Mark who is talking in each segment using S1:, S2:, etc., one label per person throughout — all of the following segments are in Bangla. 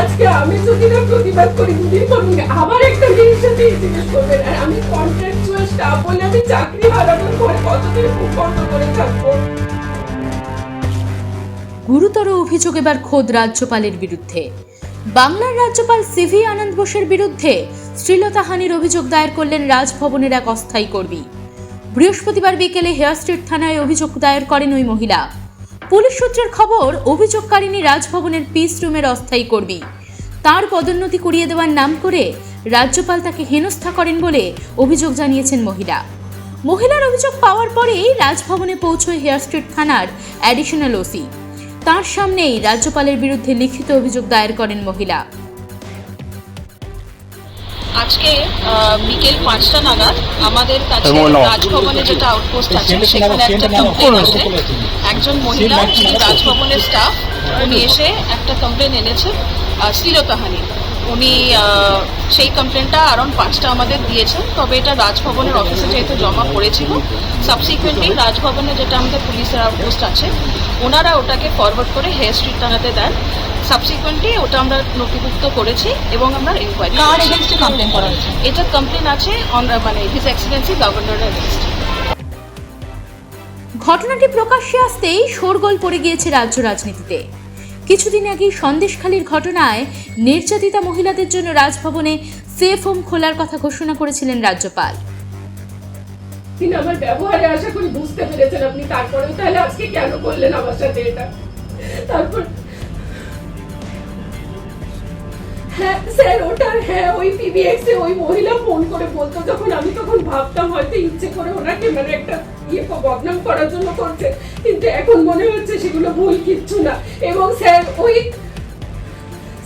S1: আজকে আমি যদি না প্রতিবাদ করি আবার একটা জিনিস করবেন। আর আমি স্টাফ বলে আমি চাকরি হারানোর পরে কতদিন করে থাকব?
S2: গুরুতর অভিযোগ এবার খোদ রাজ্যপালের বিরুদ্ধে। বাংলার রাজ্যপাল সিভি আনন্দ বোসের বিরুদ্ধে শ্লীলতাহানির অভিযোগ দায়ের করলেন রাজভবনের এক অস্থায়ী কর্মী। বৃহস্পতিবার বিকেলে হেয়ার স্ট্রিট থানায় অভিযোগ দায়ের করেন ওই মহিলা। পুলিশ সূত্রের খবর অভিযোগকারিনী রাজভবনের পিস রুমের অস্থায়ী কর্মী। তার পদোন্নতি করিয়ে দেওয়ার নাম করে রাজ্যপাল তাকে হেনস্থা করেন বলে অভিযোগ জানিয়েছেন মহিলা। মহিলার অভিযোগ পাওয়ার পরেই রাজভবনে পৌঁছয় হেয়ার স্ট্রিট থানার অ্যাডিশনাল ওসি। তার সামনেই রাজ্যপালের বিরুদ্ধে লিখিত অভিযোগ দায়ের করেন মহিলা।
S3: আজকে আহ, বিকেল পাঁচটা নাগাদ আমাদের কাছে রাজভবনে যেটা আউটপোস্ট আছে সেখানে একটা কমপ্লেন আছে একজন মহিলা যিনি রাজভবনের স্টাফ উনি এসে একটা কমপ্লেন এনেছে শ্লীলতাহানি উনি আহ, সেই কমপ্লেনটা আরাউন্ড পাঁচটা আমাদের দিয়েছেন তবে এটা রাজভবনের অফিসে যেহেতু জমা পড়েছিল সাবসিকুয়েন্টলি রাজভবনে যেটা আমাদের পুলিশের আউটপোস্ট আছে ওনারা ওটাকে ফরওয়ার্ড করে হেয়ার স্ট্রিট থানাতে দেন। সাবসিকুয়েন্টলি ওটা আমরা নথিভুক্ত করেছি এবং আমরা ইনকোয়ারি
S4: কার এগেনস্টে কমপ্লেন করা হয়েছে?
S3: এটা কমপ্লেন আছে অন মানে হিজ এক্সিলেন্সি গভর্নর এগেনস্ট
S2: ঘটনাটি প্রকাশ্যে আসতেই শোরগোল পড়ে গিয়েছে রাজ্য রাজনীতিতে। কিছুদিন আগেই সন্দেশখালীর ঘটনায় নির্যাতিতা মহিলাদের জন্য রাজভবনে সেফ হোম খোলার কথা ঘোষণা করেছিলেন রাজ্যপাল।
S1: কিন্তু আমার ব্যবহারে আশা করি বুঝতে পেরেছেন আপনি তারপরেও তাহলে আজকে কেন করলেন আমার সাথে এটা? তারপর হ্যাঁ স্যার, ওটা হ্যাঁ ওই পিবিএক্স ওই মহিলা ফোন করে বলতো, যখন আমি তখন ভাবতাম হয়তো ইচ্ছে করে ওনাকে মানে একটা ইয়ে বদনাম করার জন্য করছে। কিন্তু এখন মনে হচ্ছে সেগুলো ভুল কিচ্ছু না। এবং স্যার, ওই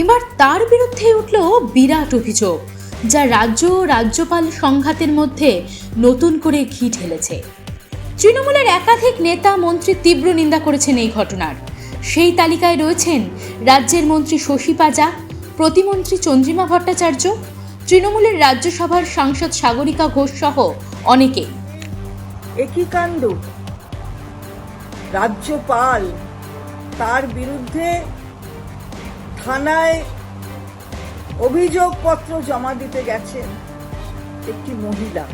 S2: এবার তার বিরুদ্ধে উঠল বিরাট অভিযোগ, যা রাজ্য ও রাজ্যপাল সংঘাতের মধ্যে নতুন করে ঘি ঢেলেছে। তৃণমূলের একাধিক নেতা মন্ত্রী তীব্র নিন্দা করেছেন এই ঘটনার। সেই তালিকায় রয়েছেন রাজ্যের মন্ত্রী শশী পাজা, প্রতিমন্ত্রী চন্দ্রিমা ভট্টাচার্য, তৃণমূলের রাজ্যসভার সাংসদ সাগরিকা ঘোষ সহ অনেকেই।
S4: একই কাণ্ড। রাজ্যপাল তার বিরুদ্ধে থানায় অভিযোগপত্র জমা দিতে গেছেন একটি মহিলা।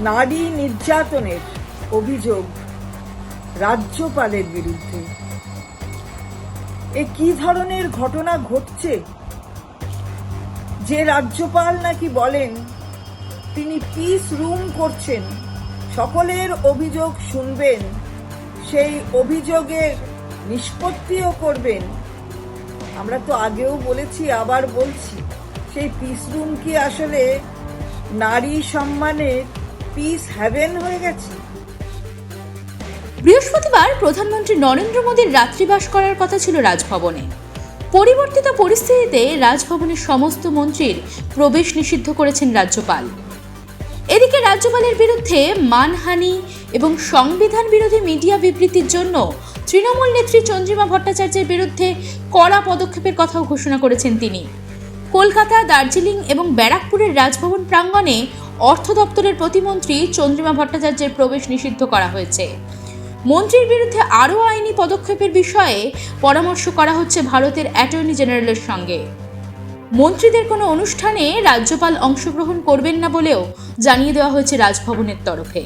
S4: নারী নির্যাতনের অভিযোগ রাজ্যপালের বিরুদ্ধে। এ কি ধরনের ঘটনা ঘটছে? যে রাজ্যপাল নাকি বলেন, তিনি পিস রুম করছেন, সকলের অভিযোগ শুনবেন, সেই অভিযোগের নিষ্পত্তিও করবেন। আমরা তো আগেও বলেছি, আবার বলছি, সেই পিস রুম কি আসলে নারী সম্মানের পিস হ্যাভেন হয়ে গেছে?
S2: বৃহস্পতিবার প্রধানমন্ত্রী নরেন্দ্র মোদীর রাত্রিবাস করার কথা ছিল রাজভবনে। পরিবর্তিত পরিস্থিতিতে রাজভবনের সমস্ত মন্ত্রীর প্রবেশ নিষিদ্ধ করেছেন রাজ্যপাল। এদিকে রাজ্যপালের বিরুদ্ধে মানহানি এবং সংবিধান বিরোধী মিডিয়া বিবৃতির জন্য তৃণমূল নেত্রী চন্দ্রিমা ভট্টাচার্যের বিরুদ্ধে কড়া পদক্ষেপের কথাও ঘোষণা করেছেন তিনি। কলকাতা, দার্জিলিং এবং ব্যারাকপুরের রাজভবন প্রাঙ্গণে অর্থ দপ্তরের প্রতিমন্ত্রী চন্দ্রিমা ভট্টাচার্যের প্রবেশ নিষিদ্ধ করা হয়েছে। মন্ত্রীর বিরুদ্ধে আরও আইনি পদক্ষেপের বিষয়ে পরামর্শ করা হচ্ছে ভারতের অ্যাটর্নি জেনারেলের সঙ্গে। মন্ত্রীদের কোনো অনুষ্ঠানে রাজ্যপাল অংশগ্রহণ করবেন না বলেও জানিয়ে দেওয়া হয়েছে রাজভবনের তরফে।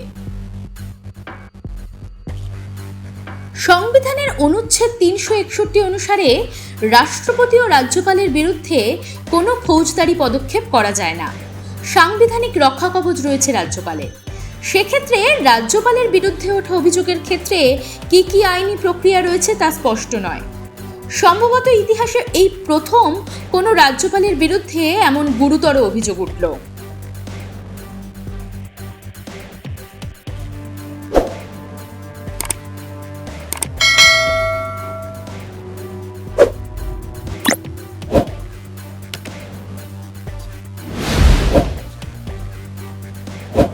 S2: সংবিধানের অনুচ্ছেদ তিনশো একষট্টি অনুসারে রাষ্ট্রপতি ও রাজ্যপালের বিরুদ্ধে কোনো ফৌজদারি পদক্ষেপ করা যায় না। সাংবিধানিক রক্ষা কবচ রয়েছে রাজ্যপালের। সেক্ষেত্রে রাজ্যপালের বিরুদ্ধে ওঠা অভিযোগের ক্ষেত্রে কি কি আইনি প্রক্রিয়া রয়েছে তা স্পষ্ট নয়। সম্ভবত ইতিহাসে এই প্রথম কোনো রাজ্যপালের বিরুদ্ধে এমন গুরুতর অভিযোগ উঠল।